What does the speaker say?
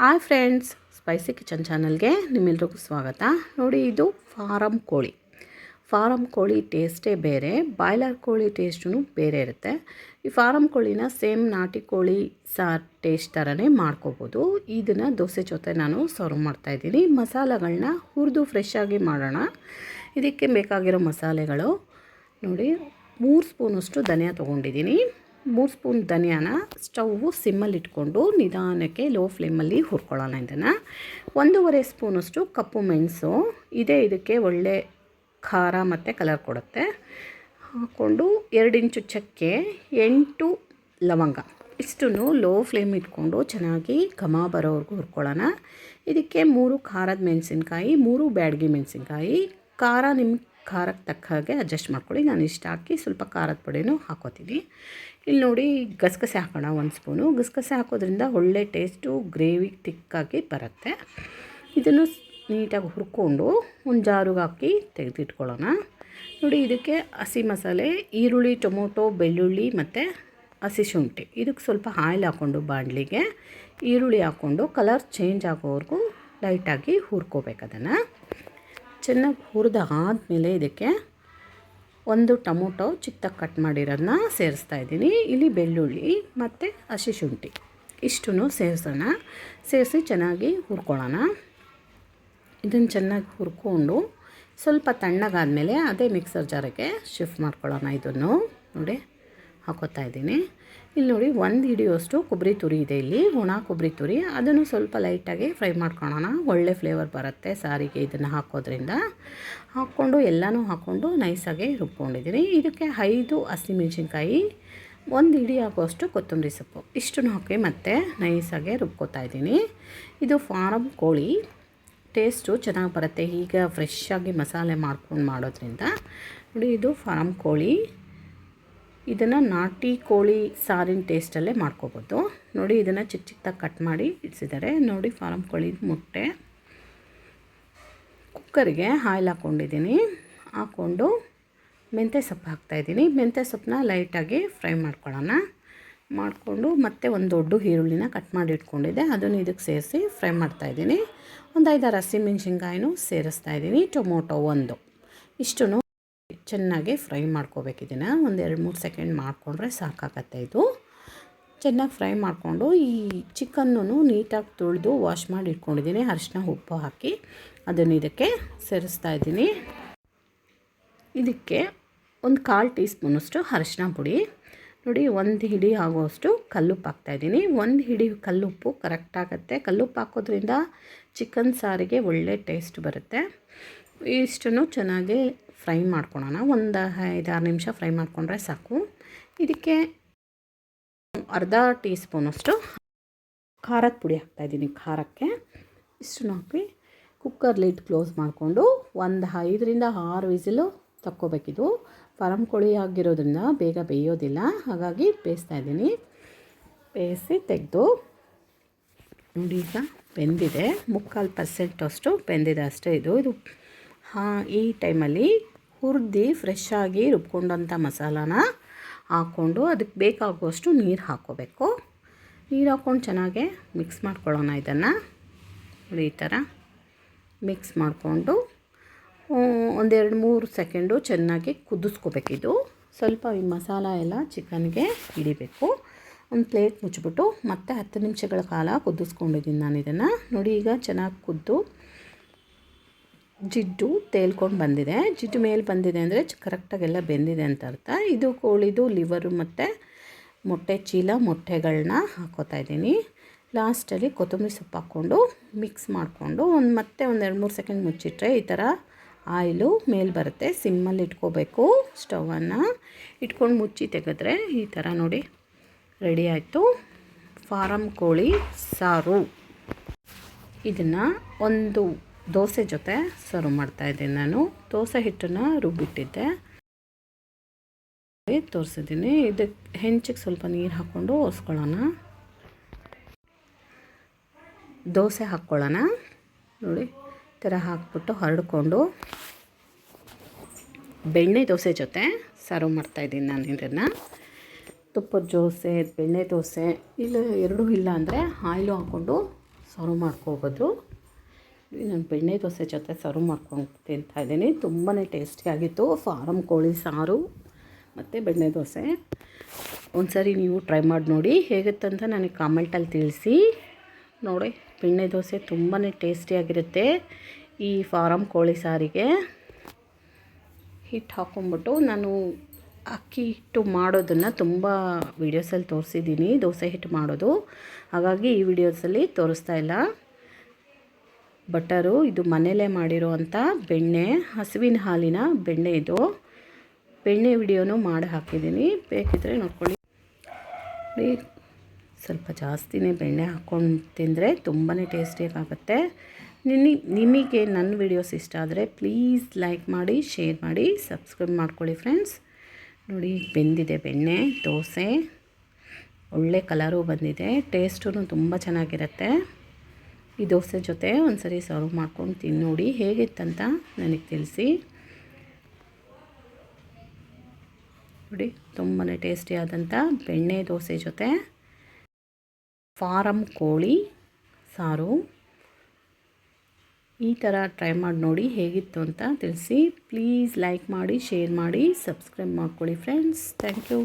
Hi friends spicy kitchen ಚಾನಲ್ಗೆ ನಿಮ್ಮೆಲ್ರಿಗೂ ಸ್ವಾಗತ. ನೋಡಿ, ಇದು ಫಾರಮ್ ಕೋಳಿ. ಫಾರಮ್ ಕೋಳಿ ಟೇಸ್ಟೇ ಬೇರೆ, ಬಾಯ್ಲರ್ ಕೋಳಿ ಟೇಸ್ಟೂ ಬೇರೆ ಇರುತ್ತೆ. ಈ ಫಾರಮ್ ಕೋಳಿನ ಸೇಮ್ ನಾಟಿ ಕೋಳಿ ಸಾರ್ ಟೇಸ್ಟ್ ಥರನೇ ಮಾಡ್ಕೋಬೋದು. ಇದನ್ನು ದೋಸೆ ಜೊತೆ ನಾನು ಸರ್ವ್ ಮಾಡ್ತಾಯಿದ್ದೀನಿ ಮಸಾಲೆಗಳನ್ನ ಹುರಿದು ಫ್ರೆಶ್ ಆಗಿ ಮಾಡೋಣ. ಇದಕ್ಕೆ ಬೇಕಾಗಿರೋ ಮಸಾಲೆಗಳು, ನೋಡಿ, ಮೂರು ಸ್ಪೂನಷ್ಟು ಧನಿಯಾ ತೊಗೊಂಡಿದ್ದೀನಿ. ಮೂರು ಸ್ಪೂನ್ ಧನಿಯಾನ ಸ್ಟವ್ವು ಸಿಮ್ಮಲ್ಲಿ ಇಟ್ಕೊಂಡು ನಿಧಾನಕ್ಕೆ ಲೋ ಫ್ಲೇಮಲ್ಲಿ ಹುರ್ಕೊಳ್ಳೋಣ ಇದನ್ನು. ಒಂದೂವರೆ ಸ್ಪೂನಷ್ಟು ಕಪ್ಪು ಮೆಣಸು, ಇದೇ ಇದಕ್ಕೆ ಒಳ್ಳೆ ಖಾರ ಮತ್ತು ಕಲರ್ ಕೊಡುತ್ತೆ. ಹಾಕ್ಕೊಂಡು ಎರಡು ಇಂಚು ಚಕ್ಕೆ, ಎಂಟು ಲವಂಗ. ಇಷ್ಟನ್ನು ಲೋ ಫ್ಲೇಮ್ ಇಟ್ಕೊಂಡು ಚೆನ್ನಾಗಿ ಘಮ ಬರೋವರೆಗೂ ಹುರ್ಕೊಳ್ಳೋಣ. ಇದಕ್ಕೆ ಮೂರು ಖಾರದ ಮೆಣಸಿನ್ಕಾಯಿ, ಮೂರು ಬ್ಯಾಡಗಿ ಮೆಣಸಿನ್ಕಾಯಿ. ಖಾರ ನಿಮ್ಮ ಖಾರಕ್ಕೆ ತಕ್ಕ ಹಾಗೆ ಅಡ್ಜಸ್ಟ್ ಮಾಡ್ಕೊಳ್ಳಿ. ನಾನು ಇಷ್ಟು ಹಾಕಿ ಸ್ವಲ್ಪ ಖಾರದ ಪುಡಿನೂ ಹಾಕೋತೀನಿ. ಇಲ್ಲಿ ನೋಡಿ ಗಸಗಸೆ ಹಾಕೋಣ ಒಂದು ಸ್ಪೂನು. ಗಸಗಸೆ ಹಾಕೋದ್ರಿಂದ ಒಳ್ಳೆ ಟೇಸ್ಟು ಗ್ರೇವಿ ತಿಕ್ಕಾಗಿ ಬರುತ್ತೆ. ಇದನ್ನು ನೀಟಾಗಿ ಹುರ್ಕೊಂಡು ಒಂದು ಜಾರಿಗೆ ಹಾಕಿ ತೆಗೆದಿಟ್ಕೊಳ್ಳೋಣ. ನೋಡಿ ಇದಕ್ಕೆ ಹಸಿ ಮಸಾಲೆ, ಈರುಳ್ಳಿ, ಟೊಮೊಟೊ, ಬೆಳ್ಳುಳ್ಳಿ ಮತ್ತು ಹಸಿ ಶುಂಠಿ. ಇದಕ್ಕೆ ಸ್ವಲ್ಪ ಆಯಿಲ್ ಹಾಕ್ಕೊಂಡು ಬಾಣಲಿಗೆ ಈರುಳ್ಳಿ ಹಾಕ್ಕೊಂಡು ಕಲರ್ ಚೇಂಜ್ ಆಗೋವರೆಗೂ ಲೈಟಾಗಿ ಹುರ್ಕೋಬೇಕು ಅದನ್ನು. ಚೆನ್ನಾಗಿ ಹುರಿದ ಆದಮೇಲೆ ಇದಕ್ಕೆ ಒಂದು ಟೊಮೊಟೊ ಚಿಕ್ಕದಾಗಿ ಕಟ್ ಮಾಡಿರೋದನ್ನ ಸೇರಿಸ್ತಾ ಇದ್ದೀನಿ. ಇಲ್ಲಿ ಬೆಳ್ಳುಳ್ಳಿ ಮತ್ತು ಹಸಿ ಶುಂಠಿ ಇಷ್ಟು ಸೇರಿಸೋಣ. ಸೇರಿಸಿ ಚೆನ್ನಾಗಿ ಹುರ್ಕೊಳ್ಳೋಣ. ಇದನ್ನು ಚೆನ್ನಾಗಿ ಹುರ್ಕೊಂಡು ಸ್ವಲ್ಪ ತಣ್ಣಗಾದಮೇಲೆ ಅದೇ ಮಿಕ್ಸರ್ ಜಾರಿಗೆ ಶಿಫ್ಟ್ ಮಾಡ್ಕೊಳ್ಳೋಣ ಇದನ್ನು. ನೋಡಿ ಹಾಕೋತಾ ಇದ್ದೀನಿ. ಇಲ್ಲಿ ನೋಡಿ ಒಂದು ಹಿಡಿಯುವಷ್ಟು ಕೊಬ್ಬರಿ ತುರಿ ಇದೆ ಇಲ್ಲಿ. ಒಣ ಕೊಬ್ಬರಿ ತುರಿ. ಅದನ್ನು ಸ್ವಲ್ಪ ಲೈಟಾಗಿ ಫ್ರೈ ಮಾಡ್ಕೊಳ್ಳೋಣ ಒಳ್ಳೆ ಫ್ಲೇವರ್ ಬರುತ್ತೆ ಸಾರಿಗೆ ಇದನ್ನು ಹಾಕೋದ್ರಿಂದ. ಹಾಕ್ಕೊಂಡು ಎಲ್ಲನೂ ಹಾಕ್ಕೊಂಡು ನೈಸಾಗಿ ರುಬ್ಕೊಂಡಿದ್ದೀನಿ ಇದಕ್ಕೆ ಐದು ಹಸಿಮೆಣ್ಸಿನ್ಕಾಯಿ ಒಂದು ಹಿಡಿ ಹಾಕುವಷ್ಟು ಕೊತ್ತಂಬರಿ ಸೊಪ್ಪು. ಇಷ್ಟನ್ನು ಹಾಕಿ ಮತ್ತೆ ನೈಸಾಗೆ ರುಬ್ಕೋತಾ ಇದ್ದೀನಿ. ಇದು ಫಾರಮ್ ಕೋಳಿ. ಟೇಸ್ಟು ಚೆನ್ನಾಗಿ ಬರುತ್ತೆ. ಈಗ ಫ್ರೆಶ್ ಆಗಿ ಮಸಾಲೆ ಮಾಡ್ಕೊಂಡು ಮಾಡೋದ್ರಿಂದ. ನೋಡಿ ಇದು ಫಾರಮ್ ಕೋಳಿ. ಇದನ್ನು ನಾಟಿ ಕೋಳಿ ಸಾರಿನ ಟೇಸ್ಟಲ್ಲೇ ಮಾಡ್ಕೋಬೋದು. ನೋಡಿ ಇದನ್ನು ಚಿಕ್ಕ ಚಿಕ್ಕದಾಗಿ ಕಟ್ ಮಾಡಿ ಇಡಿಸಿದ್ದಾರೆ. ನೋಡಿ ಫಾರಮ್ ಕೋಳಿ ಮೊಟ್ಟೆ. ಕುಕ್ಕರಿಗೆ ಆಯಿಲ್ ಹಾಕ್ಕೊಂಡಿದ್ದೀನಿ. ಹಾಕ್ಕೊಂಡು ಮೆಂತ್ಯ ಸೊಪ್ಪು ಹಾಕ್ತಾಯಿದ್ದೀನಿ ಮೆಂತ್ಯ ಸೊಪ್ಪನ್ನ ಲೈಟಾಗಿ ಫ್ರೈ ಮಾಡ್ಕೊಳ್ಳೋಣ. ಮಾಡಿಕೊಂಡು ಮತ್ತೆ ಒಂದು ದೊಡ್ಡ ಈರುಳ್ಳಿನ ಕಟ್ ಮಾಡಿ ಇಟ್ಕೊಂಡಿದ್ದೆ. ಅದನ್ನು ಇದಕ್ಕೆ ಸೇರಿಸಿ ಫ್ರೈ ಮಾಡ್ತಾಯಿದ್ದೀನಿ ಒಂದು ಐದಾರು ಹಸಿಮೆಣ್ಸಿನ್ಕಾಯಿನೂ ಸೇರಿಸ್ತಾ ಇದ್ದೀನಿ. ಟೊಮೊಟೊ ಒಂದು. ಇಷ್ಟನ್ನು ಚೆನ್ನಾಗಿ ಫ್ರೈ ಮಾಡ್ಕೋಬೇಕು ಇದನ್ನು. ಒಂದು ಎರಡು ಮೂರು ಸೆಕೆಂಡ್ ಮಾಡಿಕೊಂಡ್ರೆ ಸಾಕಾಗತ್ತೆ ಇದು. ಚೆನ್ನಾಗಿ ಫ್ರೈ ಮಾಡಿಕೊಂಡು ಈ ಚಿಕನ್ನು ನೀಟಾಗಿ ತೊಳೆದು ವಾಶ್ ಮಾಡಿ ಇಟ್ಕೊಂಡಿದ್ದೀನಿ. ಅರಿಶಿನ ಉಪ್ಪು ಹಾಕಿ ಅದನ್ನು ಇದಕ್ಕೆ ಸೇರಿಸ್ತಾ ಇದ್ದೀನಿ. ಇದಕ್ಕೆ ಒಂದು ಕಾಲು ಟೀ ಸ್ಪೂನಷ್ಟು ಅರಿಶಿನ ಪುಡಿ. ನೋಡಿ, ಒಂದು ಹಿಡಿ ಆಗೋಷ್ಟು ಕಲ್ಲುಪ್ಪು ಹಾಕ್ತಾಯಿದ್ದೀನಿ ಒಂದು ಹಿಡಿ ಕಲ್ಲುಪ್ಪು ಕರೆಕ್ಟ್ ಆಗುತ್ತೆ. ಕಲ್ಲುಪ್ಪು ಹಾಕೋದ್ರಿಂದ ಚಿಕನ್ ಸಾರಿಗೆ ಒಳ್ಳೆ ಟೇಸ್ಟ್ ಬರುತ್ತೆ. ಇಷ್ಟನ್ನು ಚೆನ್ನಾಗಿ ಫ್ರೈ ಮಾಡ್ಕೊಳೋಣ. ಒಂದು ಐದಾರು ನಿಮಿಷ ಫ್ರೈ ಮಾಡಿಕೊಂಡ್ರೆ ಸಾಕು. ಇದಕ್ಕೆ ಅರ್ಧ ಟೀ ಸ್ಪೂನಷ್ಟು ಖಾರದ ಪುಡಿ ಹಾಕ್ತಾಯಿದ್ದೀನಿ ಖಾರಕ್ಕೆ. ಇಷ್ಟನ್ನು ಹಾಕಿ ಕುಕ್ಕರ್ ಲಿಡ್ ಕ್ಲೋಸ್ ಮಾಡಿಕೊಂಡು ಒಂದು ಐದರಿಂದ ಆರು ವಿಸಿಲು ತಕ್ಕೋಬೇಕಿದು. ಫಾರಂ ಕೋಳಿ ಆಗಿರೋದ್ರಿಂದ ಬೇಗ ಬೇಯೋದಿಲ್ಲ. ಹಾಗಾಗಿ ಬೇಯಿಸ್ತಾ ಇದ್ದೀನಿ. ಬೇಯಿಸಿ ತೆಗೆದು ನೋಡಿ ಈಗ ಬೆಂದಿದೆ. ಮುಕ್ಕಾಲು ಪರ್ಸೆಂಟಷ್ಟು ಬೆಂದಿದೆ ಅಷ್ಟೇ ಇದು. ಇದು ಹಾಂ, ಈ ಟೈಮಲ್ಲಿ ಹುರಿದು ಫ್ರೆಶ್ ಆಗಿ ರುಬ್ಕೊಂಡಂಥ ಮಸಾಲಾನ ಹಾಕ್ಕೊಂಡು ಅದಕ್ಕೆ ಬೇಕಾಗುವಷ್ಟು ನೀರು ಹಾಕ್ಕೋಬೇಕು. ನೀರು ಹಾಕ್ಕೊಂಡು ಚೆನ್ನಾಗೆ ಮಿಕ್ಸ್ ಮಾಡ್ಕೊಳ್ಳೋಣ ಇದನ್ನು. ಈ ಥರ ಮಿಕ್ಸ್ ಮಾಡಿಕೊಂಡು ಒಂದೆರಡು ಮೂರು ಸೆಕೆಂಡು ಚೆನ್ನಾಗಿ ಕುದಿಸ್ಕೋಬೇಕಿದು ಸ್ವಲ್ಪ ಈ ಮಸಾಲ ಎಲ್ಲ ಚಿಕನ್ಗೆ ಹಿಡಿಬೇಕು. ಒಂದು ಪ್ಲೇಟ್ ಮುಚ್ಚಿಬಿಟ್ಟು ಮತ್ತೆ ಹತ್ತು ನಿಮಿಷಗಳ ಕಾಲ ಕುದಿಸ್ಕೊಂಡಿದ್ದೀನಿ ನಾನು ಇದನ್ನು. ನೋಡಿ ಈಗ ಚೆನ್ನಾಗಿ ಕುದ್ದು ಜಿಡ್ಡು ತೇಲ್ಕೊಂಡು ಬಂದಿದೆ. ಜಿಡ್ಡು ಮೇಲೆ ಬಂದಿದೆ ಅಂದರೆ ಕರೆಕ್ಟಾಗೆಲ್ಲ ಬೆಂದಿದೆ ಅಂತ ಅರ್ಥ. ಇದು ಕೋಳಿದು ಲಿವರು ಮತ್ತು ಮೊಟ್ಟೆ, ಚೀಲ ಮೊಟ್ಟೆಗಳನ್ನ ಹಾಕೋತಾ ಇದ್ದೀನಿ. ಲಾಸ್ಟಲ್ಲಿ ಕೊತ್ತಂಬರಿ ಸೊಪ್ಪು ಹಾಕ್ಕೊಂಡು ಮಿಕ್ಸ್ ಮಾಡಿಕೊಂಡು ಒಂದು ಮತ್ತೆ ಒಂದು ಎರಡು ಮೂರು ಸೆಕೆಂಡ್ ಮುಚ್ಚಿಟ್ರೆ ಈ ಥರ ಆಯಿಲು ಮೇಲೆ ಬರುತ್ತೆ. ಸಿಮ್ಮಲ್ಲಿ ಇಟ್ಕೋಬೇಕು ಸ್ಟವನ್ನು ಇಟ್ಕೊಂಡು ಮುಚ್ಚಿ ತೆಗೆದ್ರೆ ಈ ಥರ ನೋಡಿ ರೆಡಿ ಆಯಿತು. ಫಾರಮ್ ಕೋಳಿ ಸಾರು. ಇದನ್ನು ಒಂದು ದೋಸೆ ಜೊತೆ ಸರ್ವ್ ಮಾಡ್ತಾ ಇದ್ದೀನಿ ನಾನು. ದೋಸೆ ಹಿಟ್ಟನ್ನು ರುಬ್ಬಿಟ್ಟಿದ್ದೆ. ತೋರಿಸಿದ್ದೀನಿ. ಇದಕ್ಕೆ ಹೆಂಚಿಗೆ ಸ್ವಲ್ಪ ನೀರು ಹಾಕ್ಕೊಂಡು ಒಸ್ಕೊಳ್ಳೋಣ. ದೋಸೆ ಹಾಕ್ಕೊಳ್ಳೋಣ. ನೋಡಿ ಥರ ಹಾಕ್ಬಿಟ್ಟು ಹರಡ್ಕೊಂಡು ಬೆಣ್ಣೆ ದೋಸೆ ಜೊತೆ ಸರ್ವ್ ಮಾಡ್ತಾಯಿದ್ದೀನಿ ನಾನು ಇದನ್ನು. ತುಪ್ಪದ ದೋಸೆ, ಬೆಣ್ಣೆ ದೋಸೆ, ಇಲ್ಲ, ಎರಡೂ ಇಲ್ಲ ಅಂದರೆ ಆಯಿಲು ಹಾಕ್ಕೊಂಡು ಸರ್ವ್ ಮಾಡ್ಕೋಬೋದು. ನಾನು ಬೆಣ್ಣೆ ದೋಸೆ ಜೊತೆ ಸರ್ವ್ ಮಾಡ್ಕೊಂಡು ತಿಂತಾ ಇದ್ದೀನಿ. ತುಂಬಾ ಟೇಸ್ಟಿಯಾಗಿತ್ತು ಫಾರಮ್ ಕೋಳಿ ಸಾರು ಮತ್ತು ಬೆಣ್ಣೆ ದೋಸೆ. ಒಂದ್ಸರಿ ನೀವು ಟ್ರೈ ಮಾಡಿ ನೋಡಿ ಹೇಗಿತ್ತಂತ ನನಗೆ ಕಾಮೆಂಟಲ್ಲಿ ತಿಳಿಸಿ. ನೋಡಿ, ಬೆಣ್ಣೆ ದೋಸೆ ತುಂಬಾ ಟೇಸ್ಟಿಯಾಗಿರುತ್ತೆ ಈ ಫಾರಮ್ ಕೋಳಿ ಸಾರಿಗೆ. ಹಿಟ್ಟು ಹಾಕ್ಕೊಂಬಿಟ್ಟು ನಾನು ಅಕ್ಕಿ ಹಿಟ್ಟು ಮಾಡೋದನ್ನು ತುಂಬ ವೀಡಿಯೋಸಲ್ಲಿ ತೋರಿಸಿದ್ದೀನಿ. ದೋಸೆ ಹಿಟ್ಟು ಮಾಡೋದು. ಹಾಗಾಗಿ ಈ ವಿಡಿಯೋಸಲ್ಲಿ ತೋರಿಸ್ತಾ ಇಲ್ಲ. ಬಟರು, ಇದು ಮನೆಯಲ್ಲೇ ಮಾಡಿರೋವಂಥ ಬೆಣ್ಣೆ, ಹಸುವಿನ ಹಾಲಿನ ಬೆಣ್ಣೆ ಇದು. ಬೆಣ್ಣೆ ವಿಡಿಯೋನು ಮಾಡಿ ಹಾಕಿದ್ದೀನಿ. ಬೇಕಿದ್ದರೆ ನೋಡ್ಕೊಳ್ಳಿ. ನೋಡಿ, ಸ್ವಲ್ಪ ಜಾಸ್ತಿನೇ ಬೆಣ್ಣೆ ಹಾಕ್ಕೊಂಡು ತಿಂದರೆ ತುಂಬಾ ಟೇಸ್ಟಿಯಾಗುತ್ತೆ ನಿನ್ನ, ನಿಮಗೆ ನನ್ನ ವಿಡಿಯೋಸ್ ಇಷ್ಟ ಆದರೆ ಪ್ಲೀಸ್ ಲೈಕ್ ಮಾಡಿ, ಶೇರ್ ಮಾಡಿ, ಸಬ್ಸ್ಕ್ರೈಬ್ ಮಾಡ್ಕೊಳ್ಳಿ ಫ್ರೆಂಡ್ಸ್. ನೋಡಿ, ಬೆಂದಿದೆ ಬೆಣ್ಣೆ, ದೋಸೆ. ಒಳ್ಳೆ ಕಲರು ಬಂದಿದೆ. ಟೇಸ್ಟೂ ತುಂಬ ಚೆನ್ನಾಗಿರುತ್ತೆ. ಈ ದೋಸೆ ಜೊತೆ ಒಂದು ಸರಿ ಸರ್ವ್ ಮಾಡ್ಕೊಂಡು ತಿನ್ನೋಡಿ ನೋಡಿ ಹೇಗಿತ್ತಂತ ನನಗೆ ತಿಳಿಸಿ. ನೋಡಿ ತುಂಬಾ ಟೇಸ್ಟಿಯಾದಂಥ ಬೆಣ್ಣೆ ದೋಸೆ ಜೊತೆ. ಫಾರಮ್ ಕೋಳಿ, ಸಾರು. ಈ ಥರ ಟ್ರೈ ಮಾಡಿ ನೋಡಿ ಹೇಗಿತ್ತು ಅಂತ ತಿಳಿಸಿ. ಪ್ಲೀಸ್ ಲೈಕ್ ಮಾಡಿ ಶೇರ್ ಮಾಡಿ ಸಬ್ಸ್ಕ್ರೈಬ್ ಮಾಡ್ಕೊಳ್ಳಿ ಫ್ರೆಂಡ್ಸ್ ಥ್ಯಾಂಕ್ ಯು